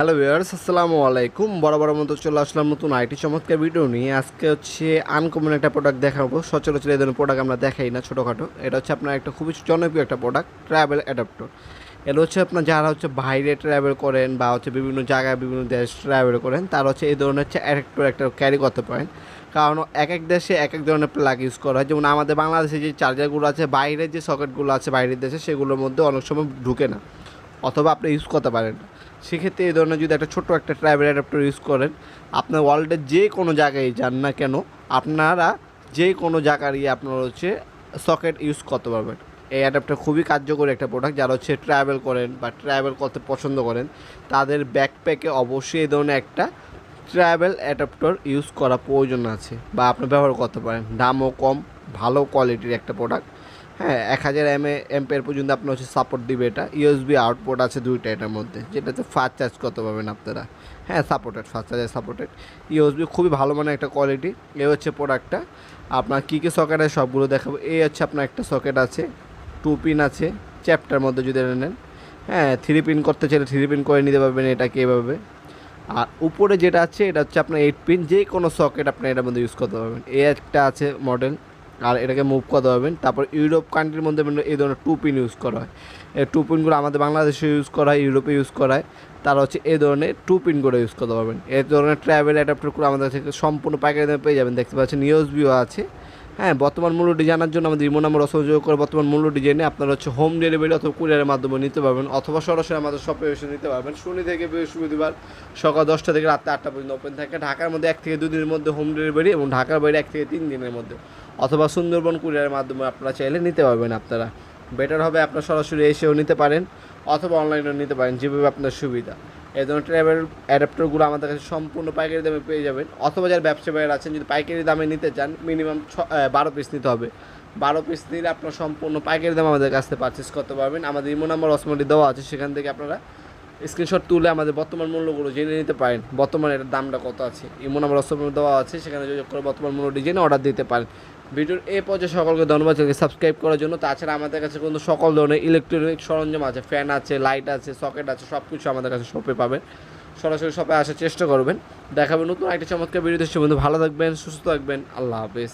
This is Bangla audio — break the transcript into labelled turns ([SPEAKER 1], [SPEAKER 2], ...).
[SPEAKER 1] হ্যালো ভিউয়ার্স আসসালামু আলাইকুম। বড় মতো চলে আসলাম নতুন আইটি চমৎকার ভিডিও নিয়ে। আজকে হচ্ছে আনকমন একটা প্রোডাক্ট দেখাবো। সচরাচর এই ধরনের প্রোডাক্ট আমরা দেখাই না ছোটোখাটো। এটা হচ্ছে আপনার একটা খুবই জনপ্রিয় একটা প্রোডাক্ট ট্রাভেল অ্যাডাপ্টর এটা হচ্ছে আপনার যারা হচ্ছে বাইরে ট্রাভেল করেন বা হচ্ছে বিভিন্ন জায়গায়, বিভিন্ন দেশ ট্রাভেল করেন, তারা হচ্ছে এই ধরনের হচ্ছে অ্যাডাপ্টর একটা ক্যারি করতে পারেন। কারণ এক এক দেশে এক এক ধরনের প্লাগ ইউজ করা হয়। যেমন আমাদের বাংলাদেশে যে চার্জারগুলো আছে, বাইরের যে সকেটগুলো আছে বাইরের দেশে, সেগুলোর মধ্যে অনেক সময় ঢুকে না। অথবা আপনি ইউজ করতে পারেন। সেক্ষেত্রে এই ধরনের যদি একটা ছোট্ট একটা ট্রাভেল অ্যাডাপ্টার ইউজ করেন, আপনার ওয়ার্ল্ডের যে কোনো জায়গায় যান না কেন, আপনারা যে কোনো জায়গার ইয়ে আপনার হচ্ছে সকেট ইউজ করতে পারবেন। এই অ্যাডাপ্টার খুবই কার্যকরী একটা প্রোডাক্ট যারা হচ্ছে ট্রাভেল করেন বা ট্রাভেল করতে পছন্দ করেন, তাদের ব্যাকপ্যাকে অবশ্যই এই ধরনের একটা ট্রাভেল অ্যাডাপ্টার ইউজ করা প্রয়োজন আছে বা আপনি ব্যবহার করতে পারেন। দামও কম, ভালো কোয়ালিটির একটা প্রোডাক্ট হ্যাঁ এক হাজার এম এ এমপের পর্যন্ত আপনার হচ্ছে সাপোর্ট দিবে এটা। ইউএসবি আউটপুট আছে দুইটা এটার মধ্যে। যেটাতে ফাস্ট চার্জ করতে পাবেন আপনারা? হ্যাঁ supported fast charger supported USB খুবই ভালো মানের একটা কোয়ালিটি এ হচ্ছে প্রোডাক্টটা আপনার কী কী সকেট আছে সবগুলো দেখাবো। এই হচ্ছে আপনার একটা সকেট আছে টু পিন আছে চ্যাপ্টার মধ্যে যদি এটা নেন। হ্যাঁ থ্রি পিন করতে চাইলে থ্রি পিন করে নিতে পারবেন এটাকে এভাবে। আর উপরে যেটা আছে, এটা হচ্ছে আপনার এইট পিন যে কোনো সকেট আপনি এটার মধ্যে ইউজ করতে পারবেন। এ একটা আছে মডেল আর এটাকে মুভ করতে পারবেন তারপর ইউরোপ কান্ট্রির মধ্যে মানে এই ধরনের টু পিন ইউজ করা হয়। এই টু পিনগুলো আমাদের বাংলাদেশে ইউজ করা হয় ইউরোপে ইউজ করা হয়। তারা হচ্ছে এই ধরনের টু পিন করে ইউজ করতে পারবেন এই ধরনের ট্রাভেল অ্যাডাপ্টারগুলো আমাদের থেকে সম্পূর্ণ পাইকারি দামে পেয়ে যাবেন। দেখতে পাচ্ছেন ইউএসবিও আছে। হ্যাঁ বর্তমান মূল্যটি জানার জন্য আমাদের ইমো নাম্বার অসহযোগ করে বর্তমান মূল্যটি জেনে আপনারা হচ্ছে হোম ডেলিভারি অথবা কুরিয়ারের মাধ্যমে নিতে পারবেন অথবা সরাসরি আমাদের শপে এসে নিতে পারবেন। শনি থেকে বৃহস্পতিবার সকাল দশটা থেকে রাত আটটা পর্যন্ত ওপেন থাকে। ঢাকার মধ্যে এক থেকে দুদিনের মধ্যে হোম ডেলিভারি এবং ঢাকার বাইরে এক থেকে তিন দিনের মধ্যে। অথবা সুন্দরবন কুরিয়ারের মাধ্যমে আপনারা চাইলে নিতে পারবেন আপনারা। বেটার হবে আপনারা সরাসরি এসেও নিতে পারেন অথবা অনলাইনেও নিতে পারেন, যেভাবে আপনার সুবিধা। এই ধরনের ট্রাভেল অ্যাডাপ্টারগুলো আমাদের কাছে সম্পূর্ণ পাইকারি দামে পেয়ে যাবেন। অথবা যারা ব্যবসা বাইরে আছেন, যদি পাইকারি দামে নিতে চান মিনিমাম ছ বারো পিস নিতে হবে। বারো পিস নিলে আপনার সম্পূর্ণ পাইকারি দাম আমাদের কাছ থেকে পারচেস করতে পারবেন। আমাদের ইমো নাম্বার অসমটি দেওয়া আছে, সেখান থেকে আপনারা স্ক্রিনশট তুলে আমাদের বর্তমান মূল্যগুলো জেনে নিতে পারেন। বর্তমানে এটার দামটা কত আছে? ইমো নাম্বার অসমটি দেওয়া আছে, সেখানে যোগাযোগ করে বর্তমান মূল্যটি জেনে অর্ডার দিতে পারেন। ভিডিওর এই পর্যায়ে সকলকে ধন্যবাদ, চ্যানেলকে সাবস্ক্রাইব করার জন্য। তাছাড়া আমাদের কাছে কিন্তু সকল ধরনের ইলেকট্রনিক সরঞ্জাম আছে ফ্যান আছে লাইট আছে সকেট আছে সব কিছু আমাদের কাছে শপে পাবেন। সরাসরি শপে আসার চেষ্টা করবেন। দেখাবেন নতুন একটা চমৎকার ভিডিও দেশে বন্ধু ভালো থাকবেন, সুস্থ থাকবেন। আল্লাহ হাফেজ।